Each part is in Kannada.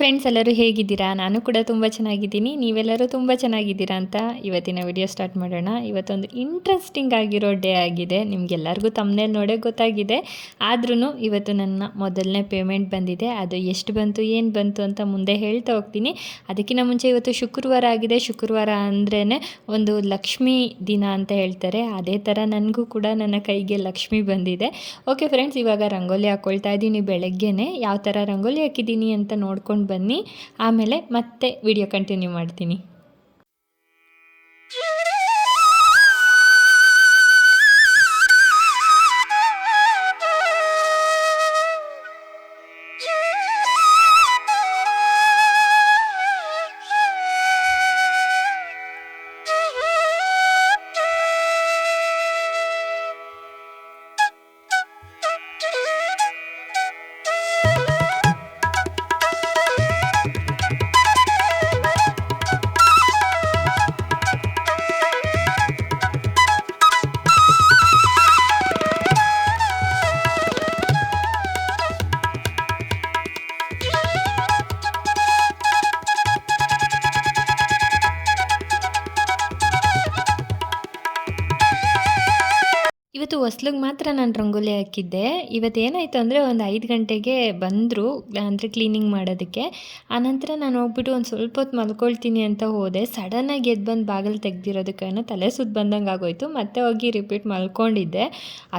ಫ್ರೆಂಡ್ಸ್ ಎಲ್ಲರೂ ಹೇಗಿದ್ದೀರಾ? ನಾನು ಕೂಡ ತುಂಬ ಚೆನ್ನಾಗಿದ್ದೀನಿ. ನೀವೆಲ್ಲರೂ ತುಂಬ ಚೆನ್ನಾಗಿದ್ದೀರಾ ಅಂತ ಇವತ್ತಿನ ವಿಡಿಯೋ ಸ್ಟಾರ್ಟ್ ಮಾಡೋಣ. ಇವತ್ತೊಂದು ಇಂಟ್ರೆಸ್ಟಿಂಗ್ ಆಗಿರೋ ಡೇ ಆಗಿದೆ. ನಿಮಗೆಲ್ಲರಿಗೂ ತಮ್ಮನೇಲಿ ನೋಡೇ ಗೊತ್ತಾಗಿದೆ. ಆದ್ರೂ ಇವತ್ತು ನನ್ನ ಮೊದಲನೇ ಪೇಮೆಂಟ್ ಬಂದಿದೆ. ಅದು ಎಷ್ಟು ಬಂತು, ಏನು ಬಂತು ಅಂತ ಮುಂದೆ ಹೇಳ್ತಾ ಹೋಗ್ತೀನಿ. ಅದಕ್ಕಿಂತ ಮುಂಚೆ ಇವತ್ತು ಶುಕ್ರವಾರ ಆಗಿದೆ. ಶುಕ್ರವಾರ ಅಂದ್ರೇ ಒಂದು ಲಕ್ಷ್ಮಿ ದಿನ ಅಂತ ಹೇಳ್ತಾರೆ. ಅದೇ ಥರ ನನಗೂ ಕೂಡ ನನ್ನ ಕೈಗೆ ಲಕ್ಷ್ಮಿ ಬಂದಿದೆ. ಓಕೆ ಫ್ರೆಂಡ್ಸ್ ಇವಾಗ ರಂಗೋಲಿ ಹಾಕ್ಕೊಳ್ತಾ ಇದ್ದೀನಿ. ಬೆಳಗ್ಗೆನೆ ಯಾವ ಥರ ರಂಗೋಲಿ ಹಾಕಿದ್ದೀನಿ ಅಂತ ನೋಡ್ಕೊಂಡು ಬನ್ನಿ. ಆಮೇಲೆ ಮತ್ತೆ ವಿಡಿಯೋ ಕಂಟಿನ್ಯೂ ಮಾಡ್ತೀನಿ. ಹೊಸ್ಲಿಗೆ ಮಾತ್ರ ನಾನು ರಂಗೋಲಿ ಹಾಕಿದ್ದೆ. ಇವತ್ತು ಏನಾಯಿತು ಅಂದರೆ ಒಂದು ಐದು ಗಂಟೆಗೆ ಬಂದರು, ಅಂದರೆ ಕ್ಲೀನಿಂಗ್ ಮಾಡೋದಕ್ಕೆ. ಆನಂತರ ನಾನು ಹೋಗ್ಬಿಟ್ಟು ಒಂದು ಸ್ವಲ್ಪ ಹೊತ್ತು ಮಲ್ಕೊಳ್ತೀನಿ ಅಂತ ಹೋದೆ. ಸಡನ್ನಾಗಿ ಎದ್ದು ಬಂದು ಬಾಗಿಲು ತೆಗ್ದಿರೋದಕ್ಕೇನೋ ತಲೆ ಸುತ್ತ ಬಂದಂಗೆ ಆಗೋಯ್ತು. ಮತ್ತೆ ಹೋಗಿ ರಿಪೀಟ್ ಮಲ್ಕೊಂಡಿದ್ದೆ.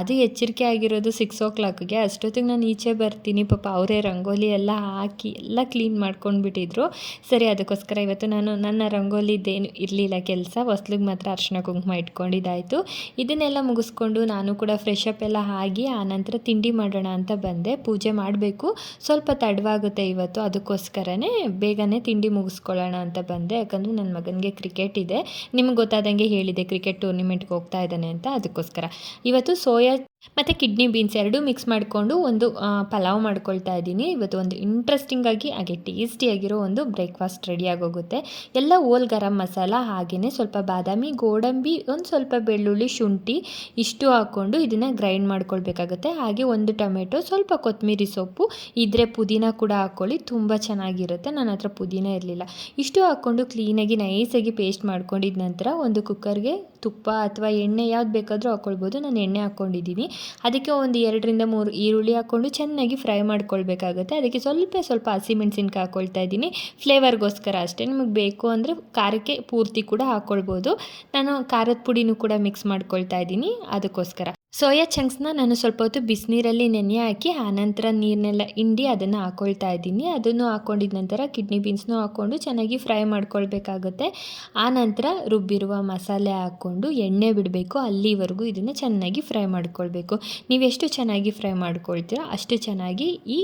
ಅದು ಎಚ್ಚರಿಕೆ ಆಗಿರೋದು ಸಿಕ್ಸ್ ಓ ಕ್ಲಾಕ್ಗೆ ಅಷ್ಟೊತ್ತಿಗೆ ನಾನು ಈಚೆ ಬರ್ತೀನಿ. ಪಾಪ ಅವರೇ ರಂಗೋಲಿ ಎಲ್ಲ ಹಾಕಿ ಎಲ್ಲ ಕ್ಲೀನ್ ಮಾಡ್ಕೊಂಡ್ಬಿಟ್ಟಿದ್ರು. ಸರಿ, ಅದಕ್ಕೋಸ್ಕರ ಇವತ್ತು ನಾನು ನನ್ನ ರಂಗೋಲಿದ್ದೇನು ಇರಲಿಲ್ಲ ಕೆಲಸ. ಹೊಸ್ಲಿಗೆ ಮಾತ್ರ ಅರ್ಶಿನ ಕುಂಕುಮ ಇಟ್ಕೊಂಡಿದ್ದಾಯಿತು. ಇದನ್ನೆಲ್ಲ ಮುಗಿಸ್ಕೊಂಡು ನಾನು ಕೂಡ ಫ್ರೆಶ್ ಅಪ್ ಎಲ್ಲ ಆಗಿ ಆನಂತರ ತಿಂಡಿ ಮಾಡೋಣ ಅಂತ ಬಂದೆ. ಪೂಜೆ ಮಾಡಬೇಕು. ಸ್ವಲ್ಪ ತಡವಾಗುತ್ತೆ ಇವತ್ತು. ಅದಕ್ಕೋಸ್ಕರನೇ ಬೇಗನೆ ತಿಂಡಿ ಮುಗಿಸ್ಕೊಳ್ಳೋಣ ಅಂತ ಬಂದೆ. ಯಾಕಂದರೆ ನನ್ನ ಮಗನಿಗೆ ಕ್ರಿಕೆಟ್ ಇದೆ. ನಿಮ್ಗೆ ಗೊತ್ತಾದಂಗೆ ಹೇಳಿದೆ. ಕ್ರಿಕೆಟ್ ಟೂರ್ನಿಮೆಂಟ್ಗೆ ಹೋಗ್ತಾ ಇದ್ದಾನೆ ಅಂತ. ಅದಕ್ಕೋಸ್ಕರ. ಇವತ್ತು ಸೋಯಾ ಮತ್ತು ಕಿಡ್ನಿ ಬೀನ್ಸ್ ಎರಡೂ ಮಿಕ್ಸ್ ಮಾಡಿಕೊಂಡು ಒಂದು ಪಲಾವ್ ಮಾಡ್ಕೊಳ್ತಾ ಇದ್ದೀನಿ. ಇವತ್ತು ಒಂದು ಇಂಟ್ರೆಸ್ಟಿಂಗಾಗಿ ಹಾಗೆ ಟೇಸ್ಟಿಯಾಗಿರೋ ಒಂದು ಬ್ರೇಕ್ಫಾಸ್ಟ್ ರೆಡಿ ಆಗೋಗುತ್ತೆ. ಎಲ್ಲ ಓಲ್ ಗರಂ ಮಸಾಲ ಹಾಗೆಯೇ ಸ್ವಲ್ಪ ಬಾದಾಮಿ, ಗೋಡಂಬಿ, ಒಂದು ಸ್ವಲ್ಪ ಬೆಳ್ಳುಳ್ಳಿ, ಶುಂಠಿ, ಇಷ್ಟು ಹಾಕ್ಕೊಂಡು ಇದನ್ನು ಗ್ರೈಂಡ್ ಮಾಡ್ಕೊಳ್ಬೇಕಾಗುತ್ತೆ. ಹಾಗೆ ಒಂದು ಟೊಮೆಟೊ, ಸ್ವಲ್ಪ ಕೊತ್ತಂಬರಿ ಸೊಪ್ಪು, ಇದ್ರೆ ಪುದೀನ ಕೂಡ ಹಾಕ್ಕೊಳ್ಳಿ ತುಂಬ ಚೆನ್ನಾಗಿರುತ್ತೆ. ನನ್ನ ಹತ್ರ ಪುದೀನ ಇರಲಿಲ್ಲ. ಇಷ್ಟು ಹಾಕ್ಕೊಂಡು ಕ್ಲೀನಾಗಿ ನೈಸಾಗಿ ಪೇಸ್ಟ್ ಮಾಡ್ಕೊಂಡಿದ ನಂತರ ಒಂದು ಕುಕ್ಕರ್ಗೆ ತುಪ್ಪ ಅಥವಾ ಎಣ್ಣೆ ಯಾವ್ದು ಬೇಕಾದರೂ ಹಾಕ್ಕೊಳ್ಬೋದು ನಾನು ಎಣ್ಣೆ ಹಾಕ್ಕೊಂಡಿದ್ದೀನಿ. ಅದಕ್ಕೆ ಒಂದು ಎರಡರಿಂದ ಮೂರು ಈರುಳ್ಳಿ ಹಾಕ್ಕೊಂಡು ಚೆನ್ನಾಗಿ ಫ್ರೈ ಮಾಡ್ಕೊಳ್ಬೇಕಾಗುತ್ತೆ. ಅದಕ್ಕೆ ಸ್ವಲ್ಪ ಸ್ವಲ್ಪ ಹಸಿಮೆಣ್ಸಿನ್ಕಾಯಿ ಹಾಕ್ಕೊಳ್ತಾ ಇದ್ದೀನಿ. ಫ್ಲೇವರ್ಗೋಸ್ಕರ ಅಷ್ಟೇ. ನಿಮಗೆ ಬೇಕು ಅಂದರೆ ಖಾರಕ್ಕೆ ಪೂರ್ತಿ ಕೂಡ ಹಾಕ್ಕೊಳ್ಬೋದು ನಾನು ಖಾರದ ಪುಡಿನೂ ಕೂಡ ಮಿಕ್ಸ್ ಮಾಡ್ಕೊಳ್ತಾ ಇದ್ದೀನಿ. ಅದಕ್ಕೋಸ್ಕರ. ಸೋಯಾ ಚಂಕ್ಸ್ನ ನಾನು ಸ್ವಲ್ಪ ಹೊತ್ತು ಬಿಸಿನೀರಲ್ಲಿ ನೆನೆ ಹಾಕಿ ಆನಂತರ ನೀರನ್ನೆಲ್ಲ ಹಿಂಡಿ ಅದನ್ನು ಹಾಕ್ಕೊಳ್ತಾ ಇದ್ದೀನಿ. ಅದನ್ನು ಹಾಕ್ಕೊಂಡಿದ ನಂತರ ಕಿಡ್ನಿ ಬೀನ್ಸ್ನೂ ಹಾಕ್ಕೊಂಡು ಚೆನ್ನಾಗಿ ಫ್ರೈ ಮಾಡ್ಕೊಳ್ಬೇಕಾಗುತ್ತೆ. ಆನಂತರ ರುಬ್ಬಿರುವ ಮಸಾಲೆ ಹಾಕ್ಕೊಂಡು ಎಣ್ಣೆ ಬಿಡಬೇಕು. ಅಲ್ಲಿವರೆಗೂ ಇದನ್ನು ಚೆನ್ನಾಗಿ ಫ್ರೈ ಮಾಡ್ಕೊಳ್ಬೇಕು. ನೀವೆಷ್ಟು ಚೆನ್ನಾಗಿ ಫ್ರೈ ಮಾಡ್ಕೊಳ್ತೀರೋ ಅಷ್ಟು ಚೆನ್ನಾಗಿ ಈ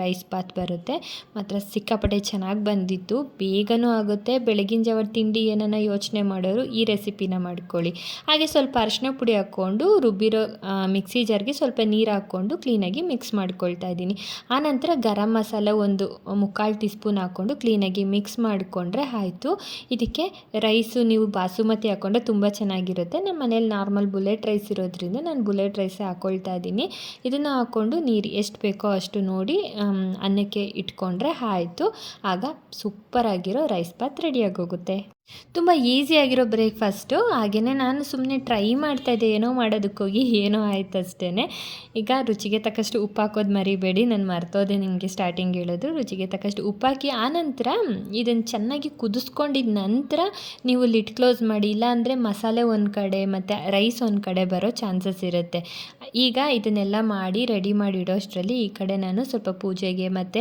ರೈಸ್ ಬಾತ್ ಬರುತ್ತೆ. ಮಾತ್ರ ಸಿಕ್ಕಾಪಟ್ಟೆ ಚೆನ್ನಾಗಿ ಬಂದಿತ್ತು. ಬೇಗನೂ ಆಗುತ್ತೆ. ಬೆಳಗಿನ ಜಾವ ತಿಂಡಿ ಏನನ್ನ ಯೋಚನೆ ಮಾಡೋರು ಈ ರೆಸಿಪಿನ ಮಾಡ್ಕೊಳ್ಳಿ. ಹಾಗೆ ಸ್ವಲ್ಪ ಅರಿಶಿನ ಪುಡಿ ಹಾಕ್ಕೊಂಡು, ರುಬ್ಬಿರೋ ಮಿಕ್ಸಿ ಜಾರ್ಗೆ ಸ್ವಲ್ಪ ನೀರು ಹಾಕ್ಕೊಂಡು ಕ್ಲೀನಾಗಿ ಮಿಕ್ಸ್ ಮಾಡ್ಕೊಳ್ತಾ ಇದ್ದೀನಿ. ಆನಂತರ ಗರಂ ಮಸಾಲ ಒಂದು, ಮುಕ್ಕಾಲು ಟೀ ಸ್ಪೂನ್ ಹಾಕ್ಕೊಂಡು ಕ್ಲೀನಾಗಿ ಮಿಕ್ಸ್ ಮಾಡಿಕೊಂಡ್ರೆ ಆಯಿತು. ಇದಕ್ಕೆ ರೈಸು ನೀವು ಬಾಸುಮತಿ ಹಾಕೊಂಡ್ರೆ ತುಂಬ ಚೆನ್ನಾಗಿರುತ್ತೆ. ನಮ್ಮ ಮನೇಲಿ ನಾರ್ಮಲ್ ಬುಲೆಟ್ ರೈಸ್ ಇರೋದ್ರಿಂದ ನಾನು ಬುಲೆಟ್ ರೈಸೇ ಹಾಕ್ಕೊಳ್ತಾ ಇದ್ದೀನಿ. ಇದನ್ನು ಹಾಕ್ಕೊಂಡು ನೀರು ಎಷ್ಟು ಬೇಕೋ ಅಷ್ಟು ನೋಡಿ ಅನ್ನಕ್ಕೆ ಇಟ್ಕೊಂಡ್ರೆ ಆಯಿತು. ಆಗ ಸೂಪರಾಗಿರೋ ರೈಸ್ ಬಾತ್ ರೆಡಿಯಾಗೋಗುತ್ತೆ ತುಂಬ ಈಸಿಯಾಗಿರೋ ಬ್ರೇಕ್ಫಾಸ್ಟು ಹಾಗೆಯೇ ನಾನು ಸುಮ್ಮನೆ ಟ್ರೈ ಮಾಡ್ತಾ ಇದ್ದೆ, ಏನೋ ಮಾಡೋದಕ್ಕೋಗಿ ಏನೋ ಆಯ್ತು ಅಷ್ಟೇ ಈಗ ರುಚಿಗೆ ತಕ್ಕಷ್ಟು ಉಪ್ಪು ಹಾಕೋದು ಮರಿಬೇಡಿ, ನಾನು ಮರ್ತೋದೆ ನಿಮಗೆ ಸ್ಟಾರ್ಟಿಂಗ್ ಹೇಳೋದು. ರುಚಿಗೆ ತಕ್ಕಷ್ಟು ಉಪ್ಪು ಹಾಕಿ, ಆನಂತರ ಇದನ್ನು ಚೆನ್ನಾಗಿ ಕುದಿಸ್ಕೊಂಡಿದ ನಂತರ ನೀವು ಲಿಟ್ ಕ್ಲೋಸ್ ಮಾಡಿ, ಇಲ್ಲಾಂದರೆ ಮಸಾಲೆ ಒಂದು ಕಡೆ ಮತ್ತು ರೈಸ್ ಒಂದು ಕಡೆ ಬರೋ ಚಾನ್ಸಸ್ ಇರುತ್ತೆ. ಈಗ ಇದನ್ನೆಲ್ಲ ಮಾಡಿ ರೆಡಿ ಮಾಡಿ ಇಡೋಷ್ಟರಲ್ಲಿ ಈ ಕಡೆ ನಾನು ಸ್ವಲ್ಪ ಪೂಜೆಗೆ ಮತ್ತು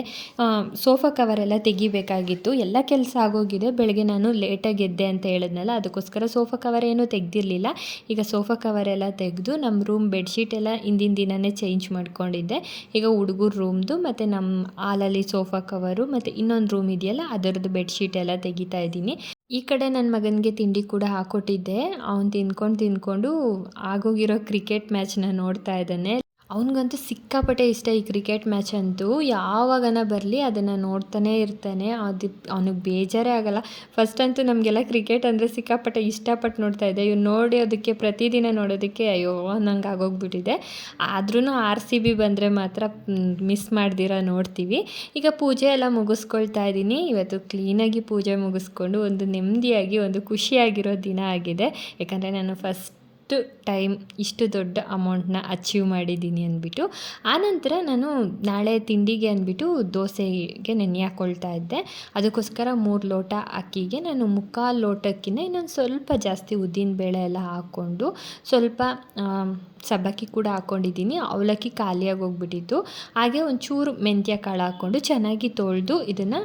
ಸೋಫಾ ಕವರೆಲ್ಲ ತೆಗಿಬೇಕಾಗಿತ್ತು. ಎಲ್ಲ ಕೆಲಸ ಆಗೋಗಿದೆ. ಬೆಳಗ್ಗೆ ನಾನು ಲೇಟಾಗಿ ಎದ್ದೆ ಅಂತ ಹೇಳಿದ್ನಲ್ಲ, ಅದಕ್ಕೋಸ್ಕರ ಸೋಫಾ ಕವರ್ ಏನೂ ತೆಗೆದಿರಲಿಲ್ಲ. ಈಗ ಸೋಫಾ ಕವರ್ ಎಲ್ಲ ತೆಗೆದು ನಮ್ಮ ರೂಮ್ ಬೆಡ್ಶೀಟ್ ಎಲ್ಲ ಹಿಂದಿನ ದಿನವೇ ಚೇಂಜ್ ಮಾಡ್ಕೊಂಡಿದ್ದೆ. ಈಗ ಹುಡುಗರ ರೂಮ್ದು ಮತ್ತು ನಮ್ಮ ಹಾಲಲ್ಲಿ ಸೋಫಾ ಕವರು ಮತ್ತು ಇನ್ನೊಂದು ರೂಮ್ ಇದೆಯಲ್ಲ, ಅದರದ್ದು ಬೆಡ್ಶೀಟ್ ಎಲ್ಲ ತೆಗಿತಾ ಇದ್ದೀನಿ. ಈ ಕಡೆ ನನ್ನ ಮಗನಿಗೆ ತಿಂಡಿ ಕೂಡ ಹಾಕ್ಕೊಟ್ಟಿದ್ದೆ ಅವ್ನು ತಿನ್ಕೊಂಡು ತಿನ್ಕೊಂಡು ಆಗೋಗಿರೋ ಕ್ರಿಕೆಟ್ ಮ್ಯಾಚ್ನ ನೋಡ್ತಾ ಇದ್ದಾನೆ. ಅವನಿಗಂತೂ ಸಿಕ್ಕಾಪಟ್ಟೆ ಇಷ್ಟ ಈ ಕ್ರಿಕೆಟ್ ಮ್ಯಾಚ್ ಅಂತೂ. ಯಾವಾಗನ ಬರಲಿ ಅದನ್ನು ನೋಡ್ತಾನೇ ಇರ್ತಾನೆ. ಅದು ಅವ್ನಿಗೆ ಬೇಜಾರೇ ಆಗಲ್ಲ. ಫಸ್ಟ್ ಅಂತೂ ನಮಗೆಲ್ಲ ಕ್ರಿಕೆಟ್ ಅಂದರೆ ಸಿಕ್ಕಾಪಟ್ಟೆ ಇಷ್ಟಪಟ್ಟು ನೋಡ್ತಾ ಇದ್ದೆ. ಇವ್ನು ನೋಡಿ ಅದಕ್ಕೆ ಪ್ರತಿದಿನ ನೋಡೋದಕ್ಕೆ ಅಯ್ಯೋ ನಂಗೆ ಆಗೋಗ್ಬಿಟ್ಟಿದೆ. ಆದ್ರೂ ಆರ್ ಸಿ ಬಿ ಬಂದರೆ ಮಾತ್ರ ಮಿಸ್ ಮಾಡ್ದಿರ ನೋಡ್ತೀವಿ. ಈಗ ಪೂಜೆ ಎಲ್ಲ ಮುಗಿಸ್ಕೊಳ್ತಾ ಇದ್ದೀನಿ ಇವತ್ತು ಕ್ಲೀನಾಗಿ ಪೂಜೆ ಮುಗಿಸ್ಕೊಂಡು ಒಂದು ನೆಮ್ಮದಿಯಾಗಿ, ಒಂದು ಖುಷಿಯಾಗಿರೋ ದಿನ ಆಗಿದೆ. ಯಾಕಂದರೆ ನಾನು ಫಸ್ಟ್ ಟೈಮ್, ಇಷ್ಟು ದೊಡ್ಡ ಅಮೌಂಟ್ನ ಅಚೀವ್ ಮಾಡಿದ್ದೀನಿ ಅಂದ್ಬಿಟ್ಟು, ಆನಂತರ ನಾನು ನಾಳೆ ತಿಂಡಿಗೆ ಅಂದ್ಬಿಟ್ಟು ದೋಸೆಗೆ ನೆನೆ ಹಾಕ್ಕೊಳ್ತಾ ಇದ್ದೆ. ಅದಕ್ಕೋಸ್ಕರ ಮೂರು ಲೋಟ ಅಕ್ಕಿಗೆ ನಾನು ಮುಕ್ಕಾಲು ಲೋಟಕ್ಕಿಂತ ಇನ್ನೊಂದು ಸ್ವಲ್ಪ ಜಾಸ್ತಿ ಉದ್ದಿನ ಬೇಳೆ ಎಲ್ಲ ಹಾಕ್ಕೊಂಡು, ಸ್ವಲ್ಪ ಸಬ್ಬಕ್ಕಿ ಕೂಡ ಹಾಕ್ಕೊಂಡಿದ್ದೀನಿ ಅವಲಕ್ಕಿ ಖಾಲಿಯಾಗಿ ಹೋಗ್ಬಿಟ್ಟಿತ್ತು. ಹಾಗೆ ಒಂಚೂರು ಮೆಂತ್ಯ ಕಾಳು ಹಾಕ್ಕೊಂಡು ಚೆನ್ನಾಗಿ ತೊಳೆದು ಇದನ್ನು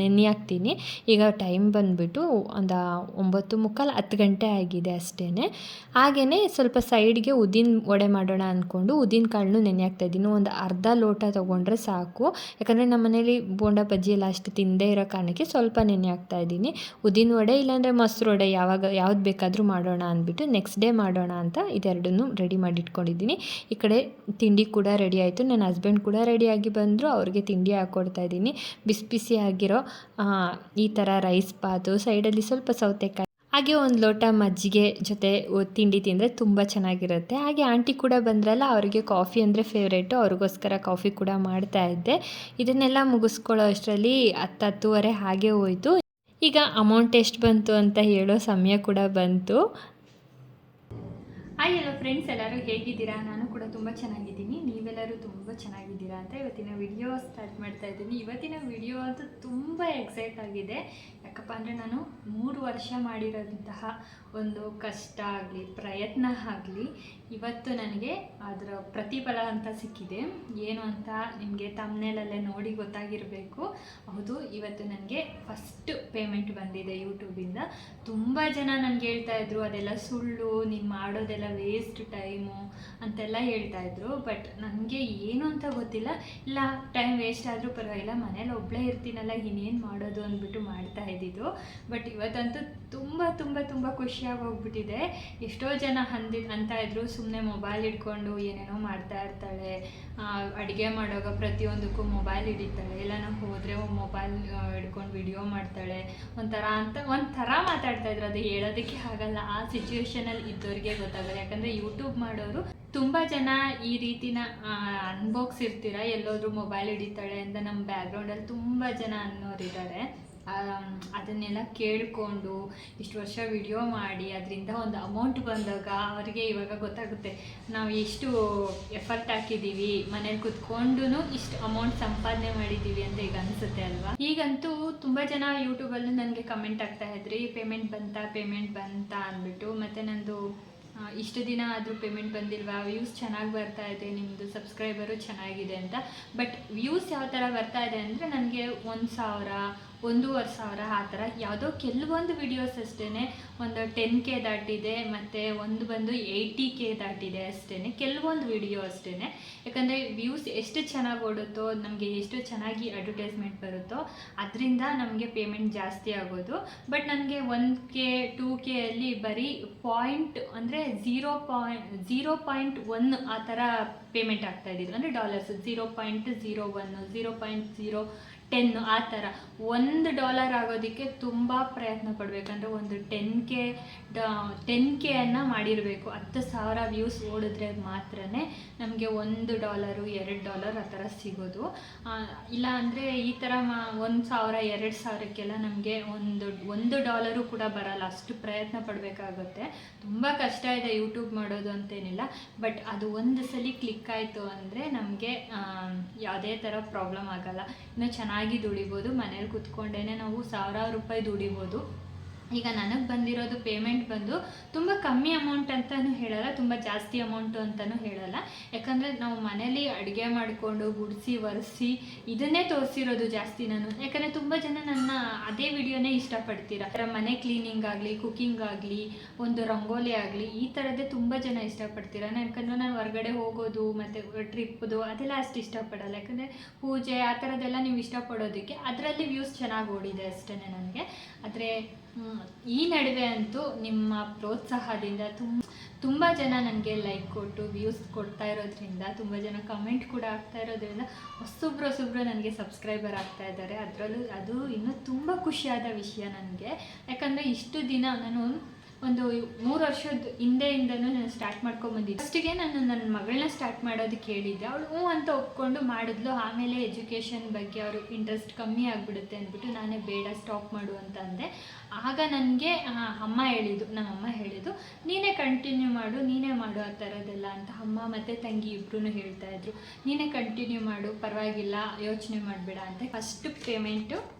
ನೆನೆ ಹಾಕ್ತೀನಿ ಈಗ ಟೈಮ್ ಬಂದುಬಿಟ್ಟು ಒಂದು ಒಂಬತ್ತು ಮುಕ್ಕಾಲು ಹತ್ತು ಗಂಟೆ ಆಗಿದೆ ಅಷ್ಟೇ ಹಾಗೆಯೇ ಸ್ವಲ್ಪ ಸೈಡ್ಗೆ ಉದ್ದಿನ ವಡೆ ಮಾಡೋಣ ಅಂದ್ಕೊಂಡು ಉದ್ದಿನ ಕಾಳನ್ನು ನೆನೆ ಹಾಕ್ತಾಯಿದ್ದೀನಿ ಒಂದು ಅರ್ಧ ಲೋಟ ತೊಗೊಂಡ್ರೆ ಸಾಕು. ಯಾಕಂದರೆ ನಮ್ಮ ಮನೇಲಿ ಬೋಂಡ ಬಜ್ಜಿ ಎಲ್ಲ ಅಷ್ಟು ತಿಂದೇ ಇರೋ ಕಾರಣಕ್ಕೆ ಸ್ವಲ್ಪ ನೆನೆ ಹಾಕ್ತಾ ಇದ್ದೀನಿ. ಉದ್ದಿನ ವಡೆ ಇಲ್ಲಾಂದರೆ ಮೊಸರು ವಡೆ ಯಾವಾಗ, ಯಾವ್ದು ಬೇಕಾದರೂ ಮಾಡೋಣ ಅಂದ್ಬಿಟ್ಟು ನೆಕ್ಸ್ಟ್ ಡೇ ಮಾಡೋಣ ಅಂತ ಇದೆರಡನ್ನೂ ರೆಡಿ ಮಾಡಿ ಇಟ್ಕೊಂಡಿದ್ದೀನಿ. ಈ ಕಡೆ ತಿಂಡಿ ಕೂಡ ರೆಡಿ ಆಯಿತು. ನನ್ನ ಹಸ್ಬೆಂಡ್ ಕೂಡ ರೆಡಿಯಾಗಿ ಬಂದರು. ಅವ್ರಿಗೆ ತಿಂಡಿ ಹಾಕ್ಕೊಡ್ತಾ ಇದ್ದೀನಿ. ಬಿಸಿ ಬಿಸಿ ಆಗಿರೋ ಈ ಥರ ರೈಸ್ ಬಾತು ಸೈಡಲ್ಲಿ ಸ್ವಲ್ಪ ಸೌತೆಕಾಯಿ ಹಾಗೆ ಒಂದು ಲೋಟ ಮಜ್ಜಿಗೆ ಜೊತೆ ತಿಂಡಿ ತಿಂದರೆ ತುಂಬ ಚೆನ್ನಾಗಿರುತ್ತೆ. ಹಾಗೆ ಆಂಟಿ ಕೂಡ ಬಂದ್ರಲ್ಲ, ಅವರಿಗೆ ಕಾಫಿ ಅಂದರೆ ಫೇವ್ರೇಟು ಅವ್ರಿಗೋಸ್ಕರ ಕಾಫಿ ಕೂಡ ಮಾಡ್ತಾ ಇದ್ದೆ. ಇದನ್ನೆಲ್ಲ ಮುಗಿಸ್ಕೊಳ್ಳೋ ಅಷ್ಟರಲ್ಲಿ ಹತ್ತು ಹತ್ತುವರೆ ಹಾಗೆ ಹೋಯಿತು. ಈಗ ಅಮೌಂಟ್ ಎಷ್ಟು ಬಂತು ಅಂತ ಹೇಳೋ ಸಮಯ ಕೂಡ ಬಂತು. ಹಾಯ್ ಎಲ್ಲ ಫ್ರೆಂಡ್ಸ್ ಎಲ್ಲರೂ ಹೇಗಿದ್ದೀರಾ? ನಾನು ಕೂಡ ತುಂಬ ಚೆನ್ನಾಗಿದ್ದೀನಿ. ನೀವೆಲ್ಲರೂ ತುಂಬ ಚೆನ್ನಾಗಿದ್ದೀರಾ ಅಂತ ಇವತ್ತಿನ ವಿಡಿಯೋ ಸ್ಟಾರ್ಟ್ ಮಾಡ್ತಾ ಇದ್ದೀನಿ. ಇವತ್ತಿನ ವಿಡಿಯೋ ಅಂತೂ ತುಂಬ ಎಕ್ಸೈಟ್ ಆಗಿದೆ. ಯಾಕಪ್ಪ ಅಂದರೆ ನಾನು ಮೂರು ವರ್ಷ ಮಾಡಿರೋಂತಹ ಒಂದು ಕಷ್ಟ ಆಗಲಿ, ಪ್ರಯತ್ನ ಆಗಲಿ ಇವತ್ತು ನನಗೆ ಅದರ ಪ್ರತಿಫಲ ಅಂತ ಸಿಕ್ಕಿದೆ. ಏನು ಅಂತ ನಿಮಗೆ ತಮ್ಮನೇಲಲ್ಲೇ ನೋಡಿ ಗೊತ್ತಾಗಿರಬೇಕು. ಹೌದು, ಇವತ್ತು ನನಗೆ ಫಸ್ಟ್ ಪೇಮೆಂಟ್ ಬಂದಿದೆ ಯೂಟ್ಯೂಬಿಂದ ತುಂಬ ಜನ ನನಗೆ ಹೇಳ್ತಾ ಇದ್ರು, ಅದೆಲ್ಲ ಸುಳ್ಳು, ನೀನು ಮಾಡೋದೆಲ್ಲ ವೇಸ್ಟ್ ಟೈಮು ಅಂತೆಲ್ಲ ಹೇಳ್ತಾ ಇದ್ರು. ಬಟ್ ನನಗೆ ಏನು ಅಂತ ಗೊತ್ತಿಲ್ಲ. ಇಲ್ಲ ಟೈಮ್ ವೇಸ್ಟ್ ಆದರೂ ಪರವಾಗಿಲ್ಲ, ಮನೇಲಿ ಒಬ್ಬಳೇ ಇರ್ತೀನಲ್ಲ, ಇನ್ನೇನು ಮಾಡೋದು ಅಂದ್ಬಿಟ್ಟು ಮಾಡ್ತಾ ಇದ್ದಿದ್ದು ಬಟ್ ಇವತ್ತಂತೂ ತುಂಬ ತುಂಬ ತುಂಬ ಖುಷಿಯಾಗಿ ಹೋಗ್ಬಿಟ್ಟಿದೆ. ಎಷ್ಟೋ ಜನ ಅಂದಿ ಅಂತ ಇದ್ರು ಸುಮ್ಮನೆ ಮೊಬೈಲ್ ಹಿಡ್ಕೊಂಡು ಏನೇನೋ ಮಾಡ್ತಾ ಇರ್ತಾಳೆ. ಅಡುಗೆ ಮಾಡುವಾಗ ಪ್ರತಿಯೊಂದಕ್ಕೂ ಮೊಬೈಲ್ ಹಿಡಿತಾಳೆ. ಇಲ್ಲ ನಾವು ಹೋದರೆ ಮೊಬೈಲ್ ಹಿಡ್ಕೊಂಡು ವಿಡಿಯೋ ಮಾಡ್ತಾಳೆ. ಒಂಥರ ಅಂತ, ಒಂಥರ ಮಾತಾಡ್ತಾ ಇದ್ರು. ಅದು ಹೇಳೋದಕ್ಕೆ ಆಗಲ್ಲ. ಆ ಸಿಚುವೇಶನಲ್ಲಿ ಇದ್ದವ್ರಿಗೆ ಗೊತ್ತಾಗಲ್ಲ. ಯಾಕಂದರೆ ಯೂಟ್ಯೂಬ್ ಮಾಡೋರು ತುಂಬ ಜನ ಈ ರೀತಿನ ಅನ್ಬೋಗ್ಸಿರ್ತೀರ ಎಲ್ಲೋದ್ರೂ ಮೊಬೈಲ್ ಹಿಡಿತಾಳೆ ಅಂತ ನಮ್ಮ ಬ್ಯಾಕ್ಗ್ರೌಂಡಲ್ಲಿ ತುಂಬ ಜನ ಅನ್ನೋರಿದ್ದಾರೆ. ಅದನ್ನೆಲ್ಲ ಕೇಳಿಕೊಂಡು ಇಷ್ಟು ವರ್ಷ ವಿಡಿಯೋ ಮಾಡಿ, ಅದರಿಂದ ಒಂದು ಅಮೌಂಟ್ ಬಂದಾಗ ಅವರಿಗೆ ಇವಾಗ ಗೊತ್ತಾಗುತ್ತೆ ನಾವು ಎಷ್ಟು ಎಫರ್ಟ್ ಹಾಕಿದ್ದೀವಿ ಮನೇಲಿ ಕುತ್ಕೊಂಡು ಇಷ್ಟು ಅಮೌಂಟ್ ಸಂಪಾದನೆ ಮಾಡಿದ್ದೀವಿ ಅಂತ ಈಗ ಅನಿಸುತ್ತೆ ಅಲ್ವಾ? ಈಗಂತೂ ತುಂಬ ಜನ ಯೂಟ್ಯೂಬಲ್ಲಿ ನನಗೆ ಕಮೆಂಟ್ ಆಗ್ತಾ ಇದ್ರಿ ಪೇಮೆಂಟ್ ಬಂತಾ ಪೇಮೆಂಟ್ ಬಂತಾ? ಅಂದ್ಬಿಟ್ಟು, ಮತ್ತು ನಂದು ಇಷ್ಟು ದಿನ ಆದರೂ ಪೇಮೆಂಟ್ ಬಂದಿಲ್ವಾ? ವ್ಯೂಸ್ ಚೆನ್ನಾಗಿ ಬರ್ತಾ ಇದೆ ನಿಮ್ಮದು ಸಬ್ಸ್ಕ್ರೈಬರು ಚೆನ್ನಾಗಿದೆ ಅಂತ. ಬಟ್ ವ್ಯೂಸ್ ಯಾವ ಥರ ಬರ್ತಾ ಇದೆ ಅಂದರೆ, ನನಗೆ ಒಂದು ಸಾವಿರ ಒಂದೂವರೆ ಸಾವಿರ ಆ ಥರ. ಯಾವುದೋ ಕೆಲವೊಂದು ವಿಡಿಯೋಸ್ ಅಷ್ಟೇ ಒಂದು ಟೆನ್ ಕೆ ದಾಟಿದೆ, ಮತ್ತು ಒಂದು ಬಂದು ಏಯ್ಟಿ ಕೆ ದಾಟಿದೆ ಅಷ್ಟೇ ಕೆಲವೊಂದು ವಿಡಿಯೋ ಅಷ್ಟೇ ಯಾಕಂದರೆ ವ್ಯೂಸ್ ಎಷ್ಟು ಚೆನ್ನಾಗಿ ಓಡುತ್ತೋ, ನಮಗೆ ಎಷ್ಟು ಚೆನ್ನಾಗಿ ಅಡ್ವರ್ಟೈಸ್ಮೆಂಟ್ ಬರುತ್ತೋ, ಅದರಿಂದ ನಮಗೆ ಪೇಮೆಂಟ್ ಜಾಸ್ತಿ ಆಗೋದು. ಬಟ್ ನನಗೆ ಒನ್ ಕೆ ಟೂ ಕೆ ಅಲ್ಲಿ ಬರೀ ಪಾಯಿಂಟ್ ಅಂದರೆ zero point zero point one ಆ ಥರ ಪೇಮೆಂಟ್ ಆಗ್ತಾ ಇದ್ದಿದ್ದು. ಅಂದರೆ dollars zero point zero one zero point zero ten ಆ ಥರ ಒಂದು ಡಾಲರ್ ಆಗೋದಕ್ಕೆ ತುಂಬ ಪ್ರಯತ್ನ ಪಡಬೇಕಂದ್ರೆ ಒಂದು ಟೆನ್ ಕೆ ಟೆನ್ ಕೆಯನ್ನು ಮಾಡಿರಬೇಕು. ಹತ್ತು ಸಾವಿರ ವ್ಯೂಸ್ ಓಡಿದ್ರೆ ಮಾತ್ರ ನಮಗೆ ಒಂದು ಡಾಲರು ಎರಡು ಡಾಲರ್ ಆ ಥರ ಸಿಗೋದು. ಇಲ್ಲ ಅಂದರೆ ಈ ಥರ ಮಾ, ಒಂದು ಸಾವಿರ, ಎರಡು ಸಾವಿರಕ್ಕೆಲ್ಲ ನಮಗೆ ಒಂದು ಒಂದು ಡಾಲರು ಕೂಡ ಬರಲ್ಲ. ಅಷ್ಟು ಪ್ರಯತ್ನ ಪಡಬೇಕಾಗುತ್ತೆ. ತುಂಬ ಕಷ್ಟ ಇದೆ ಯೂಟ್ಯೂಬ್ ಮಾಡೋದು ಅಂತೇನಿಲ್ಲ. ಬಟ್ ಅದು ಒಂದು ಸಲ ಕ್ಲಿಕ್ ಆಯಿತು ಅಂದರೆ ನಮಗೆ ಯಾವುದೇ ಥರ ಪ್ರಾಬ್ಲಮ್ ಆಗಲ್ಲ. ಇನ್ನು ಚೆನ್ನಾಗಿ ದುಡಿಬೋದು, ಮನೇಲಿ ಕುತ್ಕೊಂಡೇ ನಾವು ಸಾವಿರಾರು ರೂಪಾಯಿ ದುಡಿಬೋದು. ಈಗ ನನಗೆ ಬಂದಿರೋದು ಪೇಮೆಂಟ್ ಬಂದು ತುಂಬ ಕಮ್ಮಿ ಅಮೌಂಟ್ ಅಂತಲೂ ಹೇಳಲ್ಲ, ತುಂಬ ಜಾಸ್ತಿ ಅಮೌಂಟು ಅಂತಲೂ ಹೇಳಲ್ಲ. ಯಾಕಂದರೆ ನಾವು ಮನೇಲಿ ಅಡುಗೆ ಮಾಡಿಕೊಂಡು, ಗುಡಿಸಿ, ಒರೆಸಿ ಇದನ್ನೇ ತೋರಿಸಿರೋದು ಜಾಸ್ತಿ ನಾನು. ಯಾಕಂದರೆ ತುಂಬ ಜನ ನನ್ನ ಅದೇ ವಿಡಿಯೋನೇ ಇಷ್ಟಪಡ್ತೀರ. ಮನೆ ಕ್ಲೀನಿಂಗ್ ಆಗಲಿ ಕುಕಿಂಗ್ ಆಗಲಿ, ಒಂದು ರಂಗೋಲಿ ಆಗಲಿ, ಈ ಥರದ್ದೇ ತುಂಬ ಜನ ಇಷ್ಟಪಡ್ತೀರ. ಯಾಕಂದರೆ ನಾನು ಹೊರಗಡೆ ಹೋಗೋದು, ಮತ್ತು ಟ್ರಿಪ್ದು ಅದೆಲ್ಲ ಅಷ್ಟು ಇಷ್ಟಪಡಲ್ಲ. ಯಾಕಂದರೆ ಪೂಜೆ ಆ ಥರದ್ದೆಲ್ಲ ನೀವು ಇಷ್ಟಪಡೋದಕ್ಕೆ ಅದರಲ್ಲಿ ವ್ಯೂಸ್ ಚೆನ್ನಾಗಿ ಓಡಿದೆ ಅಷ್ಟೇ ನನಗೆ. ಆದರೆ ಈ ನಡುವೆ ಅಂತೂ ನಿಮ್ಮ ಪ್ರೋತ್ಸಾಹದಿಂದ ತುಂಬ ತುಂಬ ಜನ ನನಗೆ ಲೈಕ್ ಕೊಟ್ಟು ವ್ಯೂಸ್ ಕೊಡ್ತಾ ಇರೋದ್ರಿಂದ, ತುಂಬ ಜನ ಕಮೆಂಟ್ ಕೂಡ ಆಗ್ತಾ ಇರೋದ್ರಿಂದ ಹೊಸೊಬ್ರು ಹೊಸೊಬ್ರು ನನಗೆ ಸಬ್ಸ್ಕ್ರೈಬರ್ ಆಗ್ತಾ ಇದ್ದಾರೆ. ಅದರಲ್ಲೂ ಅದು ಇನ್ನೂ ತುಂಬ ಖುಷಿಯಾದ ವಿಷಯ ನನಗೆ. ಯಾಕಂದರೆ ಇಷ್ಟು ದಿನ ನಾನು ಒಂದು ಮೂರು ವರ್ಷದ ಹಿಂದೆಯಿಂದನೂ ನಾನು ಸ್ಟಾರ್ಟ್ ಮಾಡ್ಕೊಂಬಂದಿದ್ದೆ ಫಸ್ಟಿಗೆ ನಾನು ನನ್ನ ಮಗಳನ್ನ ಸ್ಟಾರ್ಟ್ ಮಾಡೋದಕ್ಕೆ ಹೇಳಿದ್ದೆ ಅವಳು ಹ್ಞೂ ಅಂತ ಒಪ್ಕೊಂಡು ಮಾಡಿದ್ಲು. ಆಮೇಲೆ ಎಜುಕೇಷನ್ ಬಗ್ಗೆ ಅವರು ಇಂಟ್ರೆಸ್ಟ್ ಕಮ್ಮಿ ಆಗಿಬಿಡುತ್ತೆ ಅಂದ್ಬಿಟ್ಟು ನಾನೇ ಬೇಡ ಸ್ಟಾಪ್ ಮಾಡು ಅಂತ ಅಂದೆ. ಆಗ ನನಗೆ ಅಮ್ಮ ಹೇಳಿದ್ದು ನಮ್ಮ ಅಮ್ಮ ಹೇಳಿದ್ದು, ನೀನೇ ಕಂಟಿನ್ಯೂ ಮಾಡು, ನೀನೇ ಮಾಡು ಆ ಥರದ್ದೆಲ್ಲ ಅಂತ ಅಮ್ಮ ಮತ್ತು ತಂಗಿ ಇಬ್ಬರೂ ಹೇಳ್ತಾ ಇದ್ರು. ನೀನೇ ಕಂಟಿನ್ಯೂ ಮಾಡು, ಪರವಾಗಿಲ್ಲ, ಯೋಚನೆ ಮಾಡಬೇಡ ಅಂತ. ಫಸ್ಟ್ ಪೇಮೆಂಟು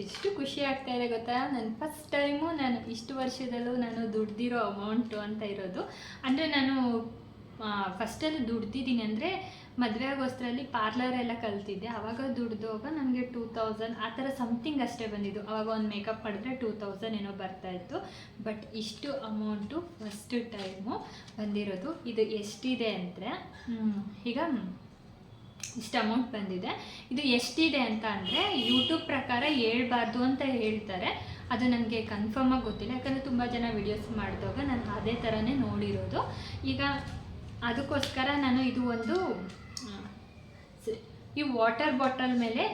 ಎಷ್ಟು ಖುಷಿ ಆಗ್ತಾ ಇದೆ ಗೊತ್ತಾ? ನಾನು ಫಸ್ಟ್ ಟೈಮು ನಾನು ಇಷ್ಟು ವರ್ಷದಲ್ಲೂ ನಾನು ದುಡ್ದಿರೋ ಅಮೌಂಟು ಅಂತ ಇರೋದು. ಅಂದರೆ ನಾನು ಫಸ್ಟಲ್ಲಿ ದುಡ್ದಿದ್ದೀನಿ ಅಂದರೆ ಮದುವೆ ಆಗೋಷ್ಟರಲ್ಲಿ ಪಾರ್ಲರ್ ಎಲ್ಲ ಕಲ್ತಿದ್ದೆ. ಆವಾಗ ದುಡ್ದೋಗ ನನಗೆ ಟೂ ತೌಸಂಡ್ ಆ ಥರ ಸಮಥಿಂಗ್ ಅಷ್ಟೇ ಬಂದಿದ್ದು. ಆವಾಗ ಒಂದು ಮೇಕಪ್ ಮಾಡಿದ್ರೆ ಟೂ ತೌಸಂಡ್ ಏನೋ ಬರ್ತಾಯಿತ್ತು ಬಟ್ ಇಷ್ಟು ಅಮೌಂಟು ಫಸ್ಟ್ ಟೈಮು ಬಂದಿರೋದು. ಇದು ಎಷ್ಟಿದೆ ಅಂದರೆ ಈಗ ಇಷ್ಟು ಅಮೌಂಟ್ ಬಂದಿದೆ. ಇದು ಎಷ್ಟಿದೆ ಅಂತ ಅಂದರೆ ಯೂಟ್ಯೂಬ್ ಪ್ರಕಾರ ಹೇಳ್ಬಾರ್ದು ಅಂತ ಹೇಳ್ತಾರೆ. ಅದು ನನಗೆ ಕನ್ಫರ್ಮಾಗಿ ಗೊತ್ತಿಲ್ಲ. ಯಾಕಂದರೆ ತುಂಬ ಜನ ವಿಡಿಯೋಸ್ ಮಾಡಿದಾಗ ನಾನು ಅದೇ ಥರನೇ ನೋಡಿರೋದು. ಈಗ ಅದಕ್ಕೋಸ್ಕರ ನಾನು ಇದು ಒಂದು ಈ ವಾಟರ್ ಬಾಟಲ್ ಮೇಲೆ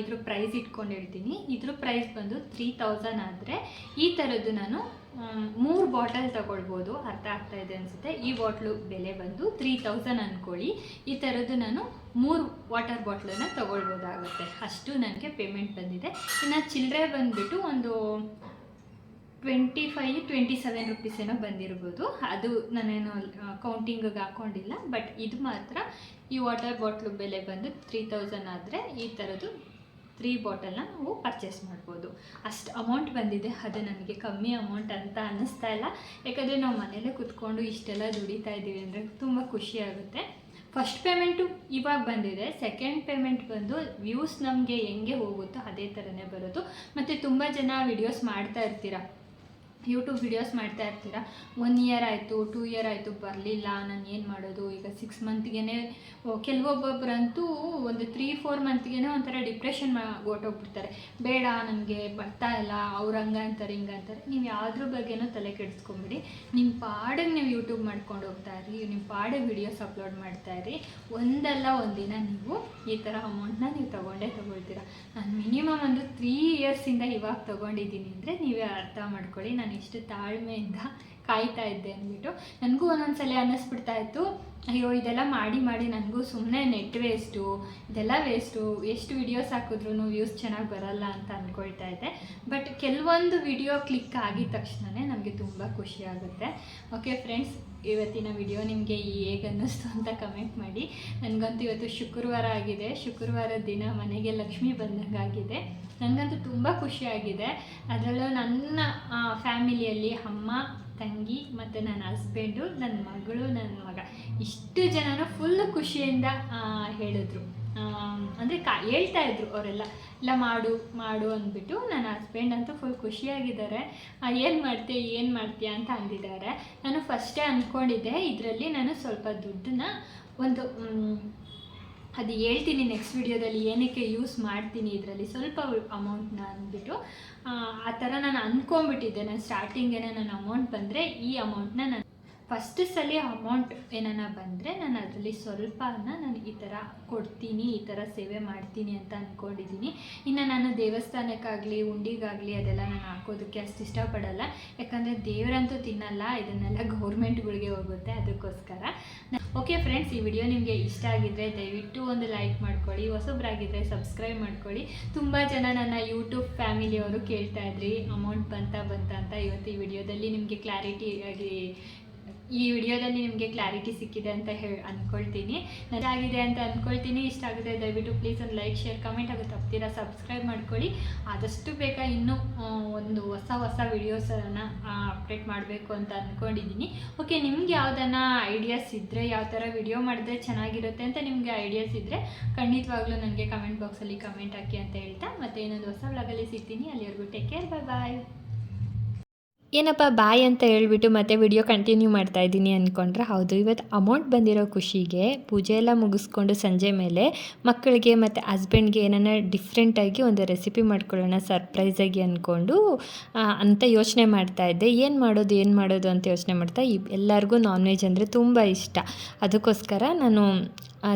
ಇದ್ರ ಪ್ರೈಸ್ ಇಟ್ಕೊಂಡಿರ್ತೀನಿ ಇದ್ರ ಪ್ರೈಸ್ ಬಂದು ತ್ರೀ ತೌಸಂಡ್ ಆದರೆ, ಈ ಥರದ್ದು ನಾನು ಮೂರು ಬಾಟಲ್ ತಗೊಳ್ಬೋದು. ಅರ್ಥ ಆಗ್ತಾ ಇದೆ ಅನಿಸುತ್ತೆ? ಈ ಬಾಟ್ಲು ಬೆಲೆ ಬಂದು ತ್ರೀ ತೌಸಂಡ್ ಅಂದ್ಕೊಳ್ಳಿ ಈ ಥರದ್ದು ನಾನು ಮೂರು ವಾಟರ್ ಬಾಟ್ಲನ್ನು ತಗೊಳ್ಬೋದಾಗುತ್ತೆ. ಅಷ್ಟು ನನಗೆ ಪೇಮೆಂಟ್ ಬಂದಿದೆ. ಇನ್ನು ಚಿಲ್ಲರೆ ಬಂದುಬಿಟ್ಟು ಒಂದು twenty five twenty seven rupees ಏನೋ ಬಂದಿರ್ಬೋದು. ಅದು ನಾನೇನು ಕೌಂಟಿಂಗಿಗೆ ಹಾಕ್ಕೊಂಡಿಲ್ಲ ಬಟ್ ಇದು ಮಾತ್ರ ಈ ವಾಟರ್ ಬಾಟ್ಲು ಬೆಲೆ ಬಂದು ತ್ರೀ ತೌಸಂಡ್ ಆದರೆ ಈ ಥರದ್ದು ತ್ರೀ ಬಾಟಲ್ನ ನಾವು ಪರ್ಚೇಸ್ ಮಾಡ್ಬೋದು. ಅಷ್ಟು ಅಮೌಂಟ್ ಬಂದಿದೆ. ಅದು ನನಗೆ ಕಮ್ಮಿ ಅಮೌಂಟ್ ಅಂತ ಅನ್ನಿಸ್ತಾ ಇಲ್ಲ. ಯಾಕಂದರೆ ನಾವು ಮನೇಲೇ ಕುತ್ಕೊಂಡು ಇಷ್ಟೆಲ್ಲ ದುಡಿತಾ ಇದ್ದೀವಿ ಅಂದರೆ ತುಂಬ ಖುಷಿ ಆಗುತ್ತೆ. ಫಸ್ಟ್ ಪೇಮೆಂಟು ಇವಾಗ ಬಂದಿದೆ. ಸೆಕೆಂಡ್ ಪೇಮೆಂಟ್ ಬಂದು ವ್ಯೂಸ್ ನಮಗೆ ಹೆಂಗೆ ಹೋಗುತ್ತೋ ಅದೇ ಥರನೇ ಬರೋದು. ಮತ್ತು ತುಂಬ ಜನ ವಿಡಿಯೋಸ್ ಮಾಡ್ತಾ ಇರ್ತೀರ. ಯೂಟ್ಯೂಬ್ ವಿಡಿಯೋಸ್ ಮಾಡ್ತಾ ಇರ್ತೀರ? ಒನ್ ಇಯರ್ ಆಯಿತು ಟೂ ಇಯರ್ ಆಯಿತು, ಬರಲಿಲ್ಲ, ನಾನು ಏನು ಮಾಡೋದು? ಈಗ ಸಿಕ್ಸ್ ಮಂತ್ಗೆ ಕೆಲವೊಬ್ಬೊಬ್ಬರಂತೂ ಒಂದು ತ್ರೀ ಫೋರ್ ಮಂತ್ಗೆ ಒಂಥರ ಡಿಪ್ರೆಷನ್ ಹೊರ್ಟೋಗ್ಬಿಡ್ತಾರೆ ಬೇಡ, ನನಗೆ ಬರ್ತಾ ಇಲ್ಲ, ಅವ್ರು ಹಂಗೆ ಅಂತಾರೆ, ಹಿಂಗೆ ಅಂತಾರೆ. ನೀವು ಯಾವ್ದ್ರ ಬಗ್ಗೆನೂ ತಲೆ ಕೆಡಿಸ್ಕೊಂಬಿಡಿ. ನಿಮ್ಮ ಪಾಡಿಗೆ ನೀವು ಯೂಟ್ಯೂಬ್ ಮಾಡ್ಕೊಂಡು ಹೋಗ್ತಾ ಇರಿ ನಿಮ್ಮ ಪಾಡಿಗೆ ವಿಡಿಯೋಸ್ ಅಪ್ಲೋಡ್ ಮಾಡ್ತಾ ಇರಿ. ಒಂದಲ್ಲ ಒಂದಿನ ನೀವು ಈ ಥರ ಅಮೌಂಟ್ನ ನೀವು ತೊಗೊಂಡೇ ತೊಗೊಳ್ತೀರ. ನಾನು ಮಿನಿಮಮ್ ಒಂದು ತ್ರೀ ಇಯರ್ಸಿಂದ ಇವಾಗ ತೊಗೊಂಡಿದ್ದೀನಿ ಅಂದರೆ ನೀವೇ ಅರ್ಥ ಮಾಡ್ಕೊಳ್ಳಿ, ನಾನು ಇಷ್ಟು ತಾಳ್ಮೆಯಿಂದ ಕಾಯ್ತಾ ಇದ್ದೆ ಅಂದ್ಬಿಟ್ಟು ನನಗೂ ಒಂದೊಂದ್ಸಲ ಅನ್ನಿಸ್ಬಿಡ್ತಾ ಇತ್ತು. ಅಯ್ಯೋ, ಇದೆಲ್ಲ ಮಾಡಿ ಮಾಡಿ ನನಗೂ ಸುಮ್ಮನೆ ನೆಟ್ ವೇಸ್ಟು, ಇದೆಲ್ಲ ವೇಸ್ಟು, ಎಷ್ಟು ವಿಡಿಯೋಸ್ ಹಾಕಿದ್ರೂ ವ್ಯೂಸ್ ಚೆನ್ನಾಗಿ ಬರಲ್ಲ ಅಂತ ಅಂದ್ಕೊಳ್ತಾ ಇದ್ದೆ. ಬಟ್ ಕೆಲವೊಂದು ವಿಡಿಯೋ ಕ್ಲಿಕ್ ಆಗಿದ ತಕ್ಷಣವೇ ನಮಗೆ ತುಂಬ ಖುಷಿ ಆಗುತ್ತೆ. ಓಕೆ, ಫ್ರೆಂಡ್ಸ್ ಇವತ್ತಿನ ವಿಡಿಯೋ ನಿಮಗೆ ಹೇಗೆ ಅನ್ನಿಸ್ತು ಅಂತ ಕಮೆಂಟ್ ಮಾಡಿ. ನನಗಂತೂ ಇವತ್ತು ಶುಕ್ರವಾರ ಆಗಿದೆ. ಶುಕ್ರವಾರ ದಿನ ಮನೆಗೆ ಲಕ್ಷ್ಮಿ ಬಂದಂಗಾಗಿದೆ. ನನಗಂತೂ ತುಂಬ ಖುಷಿಯಾಗಿದೆ ಅದರಲ್ಲೂ ನನ್ನ ಫ್ಯಾಮಿಲಿಯಲ್ಲಿ ಅಮ್ಮ, ತಂಗಿ ಮತ್ತು ನನ್ನ ಹಸ್ಬೆಂಡು ನನ್ನ ಮಗಳು, ನನ್ನ ಮಗ. ಇಷ್ಟು ಜನನೂ ಫುಲ್ ಖುಷಿಯಿಂದ ಹೇಳಿದ್ರು. ಅಂದರೆ ಕಾ ಹೇಳ್ತಾ ಇದ್ರು ಅವರೆಲ್ಲ ಇಲ್ಲ ಮಾಡು ಮಾಡು ಅಂದ್ಬಿಟ್ಟು ನನ್ನ ಹಸ್ಬೆಂಡ್ ಅಂತೂ ಫುಲ್ ಖುಷಿಯಾಗಿದ್ದಾರೆ. ಏನು ಮಾಡ್ತೀಯ ಏನು ಮಾಡ್ತೀಯ ಅಂತ ಅಂದಿದ್ದಾರೆ. ನಾನು ಫಸ್ಟೇ ಅಂದ್ಕೊಂಡಿದ್ದೆ ಇದರಲ್ಲಿ ನಾನು ಸ್ವಲ್ಪ ದುಡ್ಡನ್ನ ಒಂದು ಅದು ಹೇಳ್ತೀನಿ ನೆಕ್ಸ್ಟ್ ವಿಡಿಯೋದಲ್ಲಿ ಏನಕ್ಕೆ ಯೂಸ್ ಮಾಡ್ತೀನಿ ಇದರಲ್ಲಿ ಸ್ವಲ್ಪ ಅಮೌಂಟ್ನ ಅಂದ್ಬಿಟ್ಟು ಆ, ಥರ ನಾನು ಅಂದ್ಕೊಂಬಿಟ್ಟಿದ್ದೆ ನಾನು ಸ್ಟಾರ್ಟಿಂಗೇ ನನ್ನ ಅಮೌಂಟ್ ಬಂದರೆ ಈ ಅಮೌಂಟ್ನ ನಾನು ಫಸ್ಟ್ ಸಲ ಅಮೌಂಟ್ ಏನಾನ ಬಂದರೆ ನಾನು ಅದರಲ್ಲಿ ಸ್ವಲ್ಪನ ನಾನು ಈ ಥರ ಕೊಡ್ತೀನಿ, ಈ ಥರ ಸೇವೆ ಮಾಡ್ತೀನಿ ಅಂತ ಅಂದ್ಕೊಂಡಿದ್ದೀನಿ ಇನ್ನು ನಾನು ದೇವಸ್ಥಾನಕ್ಕಾಗಲಿ, ಉಂಡಿಗಾಗಲಿ ಅದೆಲ್ಲ ನಾನು ಹಾಕೋದಕ್ಕೆ ಅಷ್ಟು ಇಷ್ಟಪಡಲ್ಲ. ಯಾಕಂದರೆ ದೇವರಂತೂ ತಿನ್ನಲ್ಲ, ಇದನ್ನೆಲ್ಲ ಗೌರ್ಮೆಂಟ್ಗಳಿಗೆ ಹೋಗುತ್ತೆ ಅದಕ್ಕೋಸ್ಕರ. ಓಕೆ ಫ್ರೆಂಡ್ಸ್ ಈ ವಿಡಿಯೋ ನಿಮಗೆ ಇಷ್ಟ ಆಗಿದ್ದರೆ ದಯವಿಟ್ಟು ಒಂದು ಲೈಕ್ ಮಾಡ್ಕೊಳ್ಳಿ ಹೊಸೊಬ್ಬರಾಗಿದ್ದರೆ ಸಬ್ಸ್ಕ್ರೈಬ್ ಮಾಡ್ಕೊಳ್ಳಿ. ತುಂಬ ಜನ ನನ್ನ ಯೂಟ್ಯೂಬ್ ಫ್ಯಾಮಿಲಿಯವರು ಕೇಳ್ತಾ ಇದ್ರಿ ಅಮೌಂಟ್ ಬಂತ ಬಂತ ಅಂತ. ಇವತ್ತು ಈ ವಿಡಿಯೋದಲ್ಲಿ ನಿಮಗೆ ಕ್ಲಾರಿಟಿ ಆಗಿ ಈ ವಿಡಿಯೋದಲ್ಲಿ ನಿಮಗೆ ಕ್ಲಾರಿಟಿ ಸಿಕ್ಕಿದೆ ಅಂತ ಹೇಳಿ ಅಂದ್ಕೊಳ್ತೀನಿ ಆಗಿದೆ ಅಂತ ಅಂದ್ಕೊಳ್ತೀನಿ ಇಷ್ಟ ಆಗಿದೆ ದಯವಿಟ್ಟು ಪ್ಲೀಸ್ ಒಂದು ಲೈಕ್ ಶೇರ್ ಕಮೆಂಟ್ ಆಗುತ್ತೆ ತಪ್ತೀರಾ ಸಬ್ಸ್ಕ್ರೈಬ್ ಮಾಡ್ಕೊಳ್ಳಿ. ಆದಷ್ಟು ಬೇಗ ಇನ್ನೂ ಒಂದು ಹೊಸ ಹೊಸ ವಿಡಿಯೋಸನ್ನು ಅಪ್ಡೇಟ್ ಮಾಡಬೇಕು ಅಂತ ಅಂದ್ಕೊಂಡಿದ್ದೀನಿ ಓಕೆ ನಿಮ್ಗೆ ಯಾವ್ದನ್ನ ಐಡಿಯಾಸ್ ಇದ್ದರೆ ಯಾವ ಥರ ವಿಡಿಯೋ ಮಾಡಿದ್ರೆ ಚೆನ್ನಾಗಿರುತ್ತೆ ಅಂತ ನಿಮಗೆ ಐಡಿಯಾಸ್ ಇದ್ದರೆ ಖಂಡಿತವಾಗ್ಲೂ ನನಗೆ ಕಮೆಂಟ್ ಬಾಕ್ಸಲ್ಲಿ ಕಮೆಂಟ್ ಹಾಕಿ ಅಂತ ಹೇಳ್ತಾ. ಮತ್ತೆ ಇನ್ನೊಂದು ಹೊಸ ವ್ಲಾಗಲ್ಲಿ ಸಿಗ್ತೀನಿ. ಅಲ್ಲಿವರೆಗೂ ಟೇಕ್ ಕೇರ್ ಬಾಯ್ ಬಾಯ್ ಏನಪ್ಪ ಬಾಯ್ ಅಂತ ಹೇಳ್ಬಿಟ್ಟು ಮತ್ತೆ ವಿಡಿಯೋ ಕಂಟಿನ್ಯೂ ಮಾಡ್ತಾ ಇದ್ದೀನಿ ಅಂದ್ಕೊಂಡ್ರೆ ಹೌದು. ಇವತ್ತು ಅಮೌಂಟ್ ಬಂದಿರೋ ಖುಷಿಗೆ ಪೂಜೆ ಎಲ್ಲ ಮುಗಿಸ್ಕೊಂಡು ಸಂಜೆ ಮೇಲೆ ಮಕ್ಕಳಿಗೆ ಮತ್ತು ಹಸ್ಬೆಂಡ್ಗೆ ಏನನ್ನ ಡಿಫ್ರೆಂಟಾಗಿ ಒಂದು ರೆಸಿಪಿ ಮಾಡ್ಕೊಳ್ಳೋಣ ಸರ್ಪ್ರೈಸಾಗಿ ಅಂದ್ಕೊಂಡು ಅಂತ ಯೋಚನೆ ಮಾಡ್ತಾ ಇದ್ದೆ. ಏನು ಮಾಡೋದು ಏನು ಮಾಡೋದು ಅಂತ ಯೋಚನೆ ಮಾಡ್ತಾ ಎಲ್ಲರಿಗೂ ನಾನ್ ವೆಜ್ ಅಂದರೆ ತುಂಬ ಇಷ್ಟ. ಅದಕ್ಕೋಸ್ಕರ ನಾನು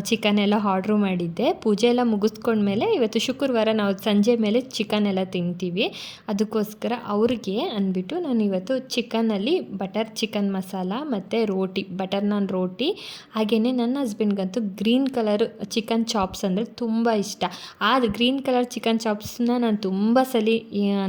ಚಿಕನ್ ಎಲ್ಲ ಆರ್ಡ್ರು ಮಾಡಿದ್ದೆ. ಪೂಜೆ ಎಲ್ಲ ಮುಗಿಸ್ಕೊಂಡ್ಮೇಲೆ ಇವತ್ತು ಶುಕ್ರವಾರ ನಾವು ಸಂಜೆ ಮೇಲೆ ಚಿಕನ್ ಎಲ್ಲ ತಿಂತೀವಿ. ಅದಕ್ಕೋಸ್ಕರ ಅವ್ರಿಗೆ ಅಂದ್ಬಿಟ್ಟು ನಾನು ಇವತ್ತು ಚಿಕನಲ್ಲಿ ಬಟರ್ ಚಿಕನ್ ಮಸಾಲ ಮತ್ತು ರೋಟಿ, ಬಟರ್ ನಾನ್ ರೋಟಿ ಹಾಗೆಯೇ ನನ್ನ ಹಸ್ಬೆಂಡ್ಗಂತೂ ಗ್ರೀನ್ ಕಲರ್ ಚಿಕನ್ ಚಾಪ್ಸ್ ಅಂದರೆ ತುಂಬ ಇಷ್ಟ. ಆ ಗ್ರೀನ್ ಕಲರ್ ಚಿಕನ್ ಚಾಪ್ಸ್ನ ನಾನು ತುಂಬ ಸಲ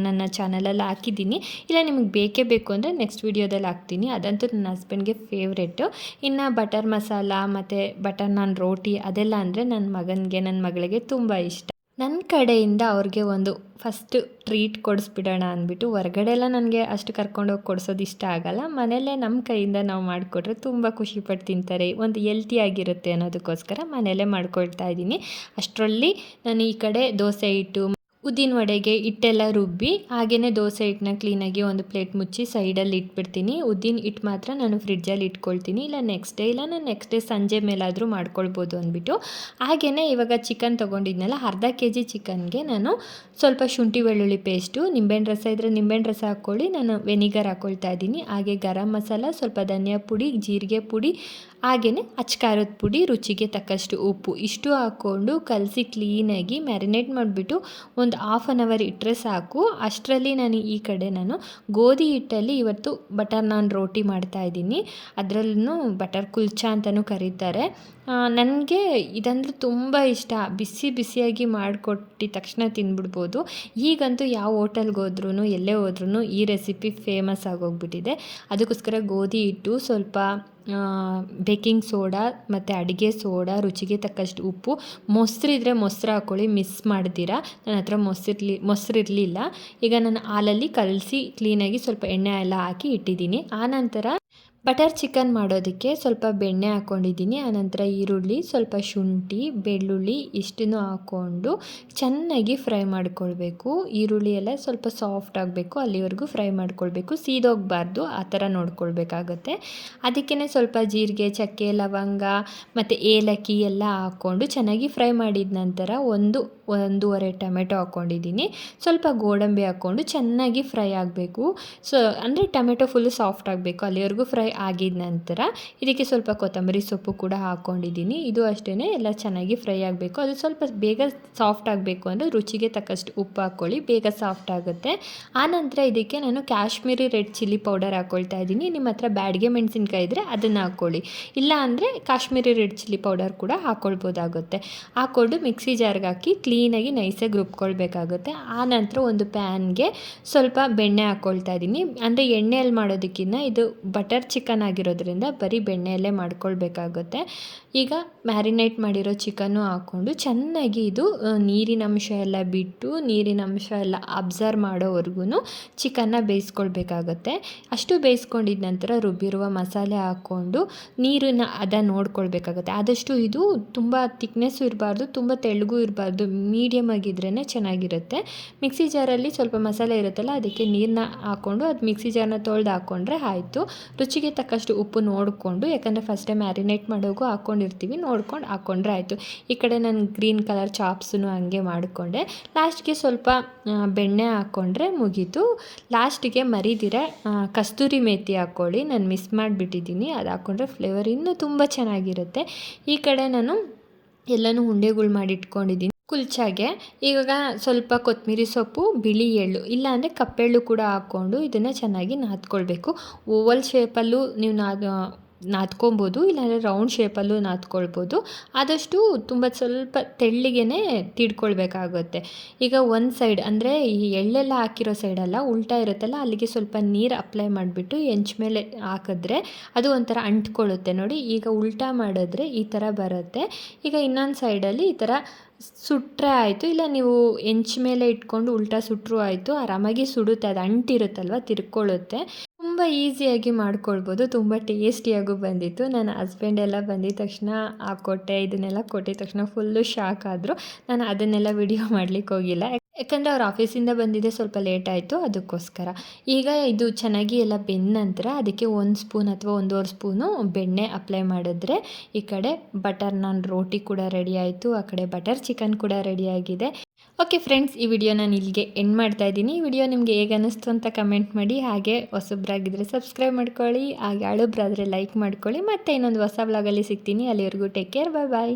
ನನ್ನ ಚಾನಲಲ್ಲಿ ಹಾಕಿದ್ದೀನಿ. ಇಲ್ಲ, ನಿಮಗೆ ಬೇಕೇ ಬೇಕು ಅಂದರೆ ನೆಕ್ಸ್ಟ್ ವೀಡಿಯೋದಲ್ಲಿ ಹಾಕ್ತೀನಿ. ಅದಂತೂ ನನ್ನ ಹಸ್ಬೆಂಡ್ಗೆ ಫೇವ್ರೆಟ್ಟು ಇನ್ನು ಬಟರ್ ಮಸಾಲ ಮತ್ತು ಬಟರ್ ನಾನ್ ರೋಟಿ ಅದೆಲ್ಲ ಅಂದರೆ ನನ್ನ ಮಗನಿಗೆ ನನ್ನ ಮಗಳಿಗೆ ತುಂಬ ಇಷ್ಟ. ನನ್ನ ಕಡೆಯಿಂದ ಅವ್ರಿಗೆ ಒಂದು ಫಸ್ಟ್ ಟ್ರೀಟ್ ಕೊಡಿಸ್ಬಿಡೋಣ ಅಂದ್ಬಿಟ್ಟು ಹೊರಗಡೆ ಎಲ್ಲ ನನಗೆ ಅಷ್ಟು ಕರ್ಕೊಂಡೋಗಿ ಕೊಡಿಸೋದು ಇಷ್ಟ ಆಗಲ್ಲ. ಮನೆಯಲ್ಲೇ ನಮ್ಮ ಕೈಯಿಂದ ನಾವು ಮಾಡಿಕೊಟ್ರೆ ತುಂಬ ಖುಷಿಪಟ್ಟು ತಿಂತಾರೆ. ಒಂದು ಎಲ್ತಿ ಆಗಿರುತ್ತೆ ಅನ್ನೋದಕ್ಕೋಸ್ಕರ ಮನೆಯಲ್ಲೇ ಮಾಡ್ಕೊಳ್ತಾ ಇದ್ದೀನಿ. ಅಷ್ಟರಲ್ಲಿ ನಾನು ಈ ಕಡೆ ದೋಸೆ ಇಟ್ಟು ಉದ್ದಿನ ವಡೆಗೆ ಹಿಟ್ಟೆಲ್ಲ ರುಬ್ಬಿ ಹಾಗೆಯೇ ದೋಸೆ ಹಿಟ್ಟನ್ನ ಕ್ಲೀನಾಗಿ ಒಂದು ಪ್ಲೇಟ್ ಮುಚ್ಚಿ ಸೈಡಲ್ಲಿ ಇಟ್ಬಿಡ್ತೀನಿ. ಉದ್ದಿನ ಹಿಟ್ಟು ಮಾತ್ರ ನಾನು ಫ್ರಿಡ್ಜಲ್ಲಿ ಇಟ್ಕೊಳ್ತೀನಿ. ಇಲ್ಲ ನೆಕ್ಸ್ಟ್ ಡೇ ಇಲ್ಲ ನಾನು ನೆಕ್ಸ್ಟ್ ಡೇ ಸಂಜೆ ಮೇಲಾದರೂ ಮಾಡ್ಕೊಳ್ಬೋದು ಅಂದ್ಬಿಟ್ಟು. ಹಾಗೆಯೇ ಇವಾಗ ಚಿಕನ್ ತೊಗೊಂಡಿದ್ನಲ್ಲ, ಅರ್ಧ ಕೆ ಜಿ ಚಿಕನ್ಗೆ ನಾನು ಸ್ವಲ್ಪ ಶುಂಠಿ ಬೆಳ್ಳುಳ್ಳಿ ಪೇಸ್ಟು ನಿಂಬೆಹಣ್ಣು ರಸ ಇದ್ದರೆ ನಿಂಬೆಹಣ್ಣು ರಸ ಹಾಕ್ಕೊಳ್ಳಿ. ನಾನು ವೆನಿಗರ್ ಹಾಕ್ಕೊಳ್ತಾ ಇದ್ದೀನಿ. ಹಾಗೆ ಗರಂ ಮಸಾಲ, ಸ್ವಲ್ಪ ಧನಿಯಾ ಪುಡಿ, ಜೀರಿಗೆ ಪುಡಿ ಹಾಗೆಯೇ ಅಚ್ಕಾರದ ಪುಡಿ, ರುಚಿಗೆ ತಕ್ಕಷ್ಟು ಉಪ್ಪು, ಇಷ್ಟು ಹಾಕ್ಕೊಂಡು ಕಲಸಿ ಕ್ಲೀನಾಗಿ ಮ್ಯಾರಿನೇಟ್ ಮಾಡಿಬಿಟ್ಟು ಒಂದು ಹಾಫ್ ಆನ್ ಅವರ್ ಇಟ್ಟರೆ ಸಾಕು. ಅಷ್ಟರಲ್ಲಿ ನಾನು ಈ ಕಡೆ ನಾನು ಗೋಧಿ ಹಿಟ್ಟಲ್ಲಿ ಇವತ್ತು ಬಟರ್ ನಾನ್ ರೋಟಿ ಮಾಡ್ತಾ ಇದ್ದೀನಿ. ಅದರಲ್ಲೂ ಬಟರ್ ಕುಲ್ಚಾ ಅಂತಲೂ ಕರೀತಾರೆ. ನನಗೆ ಇದಂದ್ರೆ ತುಂಬ ಇಷ್ಟ. ಬಿಸಿ ಬಿಸಿಯಾಗಿ ಮಾಡಿಕೊಟ್ಟಿದ ತಕ್ಷಣ ತಿಂದ್ಬಿಡ್ಬೋದು. ಈಗಂತೂ ಯಾವ ಹೋಟೆಲ್ಗೆ ಹೋದ್ರೂ ಎಲ್ಲೇ ಹೋದ್ರೂ ಈ ರೆಸಿಪಿ ಫೇಮಸ್ ಆಗೋಗ್ಬಿಟ್ಟಿದೆ. ಅದಕ್ಕೋಸ್ಕರ ಗೋಧಿ ಹಿಟ್ಟು ಸ್ವಲ್ಪ ಬೇಕಿಂಗ್ ಸೋಡಾ ಮತ್ತು ಅಡುಗೆ ಸೋಡಾ ರುಚಿಗೆ ತಕ್ಕಷ್ಟು ಉಪ್ಪು. ಮೊಸರಿದ್ರೆ ಮೊಸರು ಹಾಕ್ಕೊಳ್ಳಿ ಮಿಸ್ ಮಾಡ್ದಿರಾ ನನ್ನ ಹತ್ರ ಮೊಸರಿರ್ಲಿ ಮೊಸರಿರಲಿಲ್ಲ ಈಗ ನಾನು ಹಾಲಲ್ಲಿ ಕಲಸಿ ಕ್ಲೀನಾಗಿ ಸ್ವಲ್ಪ ಎಣ್ಣೆ ಎಲ್ಲ ಹಾಕಿ ಇಟ್ಟಿದ್ದೀನಿ. ಆನಂತರ ಬಟರ್ ಚಿಕನ್ ಮಾಡೋದಕ್ಕೆ ಸ್ವಲ್ಪ ಬೆಣ್ಣೆ ಹಾಕ್ಕೊಂಡಿದ್ದೀನಿ, ಆನಂತರ ಈರುಳ್ಳಿ, ಸ್ವಲ್ಪ ಶುಂಠಿ, ಬೆಳ್ಳುಳ್ಳಿ ಇಷ್ಟನ್ನು ಹಾಕ್ಕೊಂಡು ಚೆನ್ನಾಗಿ ಫ್ರೈ ಮಾಡ್ಕೊಳ್ಬೇಕು. ಈರುಳ್ಳಿ ಎಲ್ಲ ಸ್ವಲ್ಪ ಸಾಫ್ಟ್ ಆಗಬೇಕು, ಅಲ್ಲಿವರೆಗೂ ಫ್ರೈ ಮಾಡ್ಕೊಳ್ಬೇಕು. ಸೀದೋಗಬಾರ್ದು, ಆ ಥರ ನೋಡ್ಕೊಳ್ಬೇಕಾಗತ್ತೆ. ಅದಕ್ಕೇ ಸ್ವಲ್ಪ ಜೀರಿಗೆ, ಚಕ್ಕೆ, ಲವಂಗ ಮತ್ತು ಏಲಕ್ಕಿ ಎಲ್ಲ ಹಾಕ್ಕೊಂಡು ಚೆನ್ನಾಗಿ ಫ್ರೈ ಮಾಡಿದ ನಂತರ ಒಂದು, ಒಂದೂವರೆ ಟೊಮೆಟೊ ಹಾಕ್ಕೊಂಡಿದ್ದೀನಿ. ಸ್ವಲ್ಪ ಗೋಡಂಬಿ ಹಾಕ್ಕೊಂಡು ಚೆನ್ನಾಗಿ ಫ್ರೈ ಆಗಬೇಕು. ಸೊ, ಅಂದರೆ ಟೊಮೆಟೊ ಫುಲ್ ಸಾಫ್ಟ್ ಆಗಬೇಕು, ಅಲ್ಲಿವರೆಗೂ ಫ್ರೈ ಆಗಿದ ನಂತರ ಇದಕ್ಕೆ ಸ್ವಲ್ಪ ಕೊತ್ತಂಬರಿ ಸೊಪ್ಪು ಕೂಡ ಹಾಕ್ಕೊಂಡಿದ್ದೀನಿ ಇದು ಅಷ್ಟೇ ಎಲ್ಲ ಚೆನ್ನಾಗಿ ಫ್ರೈ ಆಗಬೇಕು. ಅದು ಸ್ವಲ್ಪ ಬೇಗ ಸಾಫ್ಟ್ ಆಗಬೇಕು ಅಂದರೆ ರುಚಿಗೆ ತಕ್ಕಷ್ಟು ಉಪ್ಪು ಹಾಕ್ಕೊಳ್ಳಿ ಬೇಗ ಸಾಫ್ಟ್ ಆಗುತ್ತೆ. ಆನಂತರ ಇದಕ್ಕೆ ನಾನು ಕಾಶ್ಮೀರಿ ರೆಡ್ ಚಿಲ್ಲಿ ಪೌಡರ್ ಹಾಕ್ಕೊಳ್ತಾ ಇದ್ದೀನಿ. ನಿಮ್ಮ ಹತ್ರ ಬ್ಯಾಡ್ಗೆ ಮೆಣಸಿನ್ಕಾಯಿ ಇದ್ದರೆ ಅದನ್ನು ಹಾಕ್ಕೊಳ್ಳಿ ಇಲ್ಲ ಅಂದರೆ ಕಾಶ್ಮೀರಿ ರೆಡ್ ಚಿಲ್ಲಿ ಪೌಡರ್ ಕೂಡ ಹಾಕ್ಕೊಳ್ಬೋದಾಗುತ್ತೆ ಹಾಕ್ಕೊಂಡು ಮಿಕ್ಸಿ ಜಾರ್ಗೆ ಹಾಕಿ ಕ್ಲೀನಾಗಿ ನೈಸಾಗಿ ರುಬ್ಕೊಳ್ಬೇಕಾಗುತ್ತೆ. ಆನಂತರ ಒಂದು ಪ್ಯಾನ್ಗೆ ಸ್ವಲ್ಪ ಬೆಣ್ಣೆ ಹಾಕ್ಕೊಳ್ತಾ ಇದ್ದೀನಿ. ಅಂದರೆ ಎಣ್ಣೆಯಲ್ಲಿ ಮಾಡೋದಕ್ಕಿಂತ ಇದು ಬಟರ್ ಚಿಕನ್ ಆಗಿರೋದ್ರಿಂದ ಬರೀ ಬೆಣ್ಣೆಯಲ್ಲೇ ಮಾಡ್ಕೊಳ್ಬೇಕಾಗುತ್ತೆ. ಈಗ ಮ್ಯಾರಿನೇಟ್ ಮಾಡಿರೋ ಚಿಕನ್ನು ಹಾಕ್ಕೊಂಡು ಚೆನ್ನಾಗಿ ಇದು ನೀರಿನ ಅಂಶ ಎಲ್ಲ ಬಿಟ್ಟು, ನೀರಿನ ಅಂಶ ಎಲ್ಲ ಅಬ್ಸರ್ವ್ ಮಾಡೋವರೆಗೂ ಚಿಕನ್ನ ಬೇಯಿಸ್ಕೊಳ್ಬೇಕಾಗತ್ತೆ. ಅಷ್ಟು ಬೇಯಿಸ್ಕೊಂಡಿದ ನಂತರ ರುಬ್ಬಿರುವ ಮಸಾಲೆ ಹಾಕ್ಕೊಂಡು ನೀರನ್ನ ಅದ ನೋಡ್ಕೊಳ್ಬೇಕಾಗತ್ತೆ. ಆದಷ್ಟು ಇದು ತುಂಬ ತಿಕ್ನೆಸ್ಸು ಇರಬಾರ್ದು, ತುಂಬ ತೆಳ್ಳಗೂ ಇರಬಾರ್ದು ಮೀಡಿಯಮ್ ಆಗಿದ್ರೇ ಚೆನ್ನಾಗಿರುತ್ತೆ. ಮಿಕ್ಸಿ ಜಾರಲ್ಲಿ ಸ್ವಲ್ಪ ಮಸಾಲೆ ಇರುತ್ತಲ್ಲ, ಅದಕ್ಕೆ ನೀರನ್ನ ಹಾಕ್ಕೊಂಡು ಅದು ಮಿಕ್ಸಿ ಜಾರ್ನ ತೊಳೆದು ಹಾಕ್ಕೊಂಡ್ರೆ ಆಯಿತು. ರುಚಿಗೆ ತಕ್ಕಷ್ಟು ಉಪ್ಪು ನೋಡಿಕೊಂಡು, ಯಾಕಂದರೆ ಫಸ್ಟೇ ಮ್ಯಾರಿನೇಟ್ ಮಾಡೋಕ್ಕೂ ಹಾಕ್ಕೊಂಡಿರ್ತೀವಿ ನೋಡ್ಕೊಂಡು ಹಾಕ್ಕೊಂಡ್ರೆ ಆಯಿತು. ಈ ಕಡೆ ನಾನು ಗ್ರೀನ್ ಕಲರ್ ಚಾಪ್ಸನ್ನು ಹಂಗೆ ಮಾಡಿಕೊಂಡೆ. ಲಾಸ್ಟ್ಗೆ ಸ್ವಲ್ಪ ಬೆಣ್ಣೆ ಹಾಕ್ಕೊಂಡ್ರೆ ಮುಗೀತು. ಲಾಸ್ಟಿಗೆ ಮರಿದಿರ ಕಸ್ತೂರಿ ಮೇಥಿ ಹಾಕ್ಕೊಳ್ಳಿ ನಾನು ಮಿಸ್ ಮಾಡಿಬಿಟ್ಟಿದ್ದೀನಿ. ಅದು ಹಾಕ್ಕೊಂಡ್ರೆ ಫ್ಲೇವರ್ ಇನ್ನೂ ತುಂಬ ಚೆನ್ನಾಗಿರುತ್ತೆ. ಈ ಕಡೆ ನಾನು ಎಲ್ಲನೂ ಉಂಡೆಗಳು ಮಾಡಿ ಇಟ್ಕೊಂಡಿದ್ದೀನಿ ಕುಲ್ಚಾಗೆ. ಈಗ ಸ್ವಲ್ಪ ಕೊತ್ತಂಬರಿ ಸೊಪ್ಪು, ಬಿಳಿ ಎಳ್ಳು, ಇಲ್ಲಾಂದರೆ ಕಪ್ಪೆಳ್ಳು ಕೂಡ ಹಾಕ್ಕೊಂಡು ಇದನ್ನು ಚೆನ್ನಾಗಿ ನಾದ್ಕೊಳ್ಬೇಕು. ಓವಲ್ ಶೇಪಲ್ಲೂ ನೀವು ನಾದ ನಾದ್ಕೊಬೋದು ಇಲ್ಲಾಂದರೆ ರೌಂಡ್ ಶೇಪಲ್ಲೂ ನಾದ್ಕೊಳ್ಬೋದು. ಆದಷ್ಟು ತುಂಬ ಸ್ವಲ್ಪ ತೆಳ್ಳಿಗೆ ತಿಡ್ಕೊಳ್ಬೇಕಾಗುತ್ತೆ. ಈಗ ಒಂದು ಸೈಡ್, ಅಂದರೆ ಈ ಎಳ್ಳೆಲ್ಲ ಹಾಕಿರೋ ಸೈಡಲ್ಲ ಉಲ್ಟಾ ಇರುತ್ತಲ್ಲ, ಅಲ್ಲಿಗೆ ಸ್ವಲ್ಪ ನೀರು ಅಪ್ಲೈ ಮಾಡಿಬಿಟ್ಟು ಹೆಂಚ್ ಮೇಲೆ ಹಾಕಿದ್ರೆ ಅದು ಒಂಥರ ಅಂಟ್ಕೊಳ್ಳುತ್ತೆ ನೋಡಿ, ಈಗ ಉಲ್ಟಾ ಮಾಡಿದ್ರೆ ಈ ಥರ ಬರುತ್ತೆ. ಈಗ ಇನ್ನೊಂದು ಸೈಡಲ್ಲಿ ಈ ಥರ ಸುಟ್ಟರೆ ಆಯಿತು, ಇಲ್ಲ ನೀವು ಹೆಂಚ್ ಮೇಲೆ ಇಟ್ಕೊಂಡು ಉಲ್ಟಾ ಸುಟ್ಟರೂ ಆಯಿತು, ಆರಾಮಾಗಿ ಸುಡುತ್ತೆ, ಅದು ಅಂಟಿರುತ್ತಲ್ವ, ತಿರ್ಕೊಳ್ಳುತ್ತೆ. ತುಂಬ ಈಸಿಯಾಗಿ ಮಾಡ್ಕೊಳ್ಬೋದು, ತುಂಬ ಟೇಸ್ಟಿಯಾಗೂ ಬಂದಿತ್ತು. ನನ್ನ ಹಸ್ಬೆಂಡ್ ಎಲ್ಲ ಬಂದಿದ ತಕ್ಷಣ ಆ ಕೊಟ್ಟೆ, ಇದನ್ನೆಲ್ಲ ಕೊಟ್ಟಿದ ತಕ್ಷಣ ಫುಲ್ಲು ಶಾಕ್ ಆದರು. ನಾನು ಅದನ್ನೆಲ್ಲ ವಿಡಿಯೋ ಮಾಡಲಿಕ್ಕೆ ಹೋಗಿಲ್ಲ. ಯಾಕಂದರೆ ಅವ್ರ ಆಫೀಸಿಂದ ಬಂದಿದ್ದೆ ಸ್ವಲ್ಪ ಲೇಟ್ ಆಯಿತು, ಅದಕ್ಕೋಸ್ಕರ. ಈಗ ಇದು ಚೆನ್ನಾಗಿ ಎಲ್ಲ ಬೆಂದ ನಂತರ ಅದಕ್ಕೆ ಒಂದು ಸ್ಪೂನ್ ಅಥವಾ ಒಂದೂವರೆ ಸ್ಪೂನು ಬೆಣ್ಣೆ ಅಪ್ಲೈ ಮಾಡಿದ್ರೆ ಈ ಕಡೆ ಬಟರ್ ನಾನ್ ರೋಟಿ ಕೂಡ ರೆಡಿ ಆಯಿತು, ಆ ಕಡೆ ಬಟರ್ ಚಿಕನ್ ಕೂಡ ರೆಡಿಯಾಗಿದೆ ಓಕೆ ಫ್ರೆಂಡ್ಸ್ ಈ ವಿಡಿಯೋ ನಾನು ಇಲ್ಲಿಗೆ ಎಂಡ್ ಮಾಡ್ತಾ ಇದ್ದೀನಿ. ಈ ವಿಡಿಯೋ ನಿಮಗೆ ಹೇಗೆ ಅನ್ನಿಸ್ತು ಅಂತ ಕಮೆಂಟ್ ಮಾಡಿ, ಹಾಗೆ ಹೊಸಬ್ರಾಗಿದ್ದರೆ ಸಬ್ಸ್ಕ್ರೈಬ್ ಮಾಡ್ಕೊಳ್ಳಿ, ಹಾಗೆ ಹಳಬ್ರಾದರೆ ಲೈಕ್ ಮಾಡ್ಕೊಳ್ಳಿ, ಮತ್ತೆ ಇನ್ನೊಂದು ಹೊಸ ಬ್ಲಾಗಲ್ಲಿ ಸಿಗ್ತೀನಿ. ಅಲ್ಲಿವರೆಗೂ ಟೇಕ್ ಕೇರ್ ಬಾಯ್ ಬಾಯ್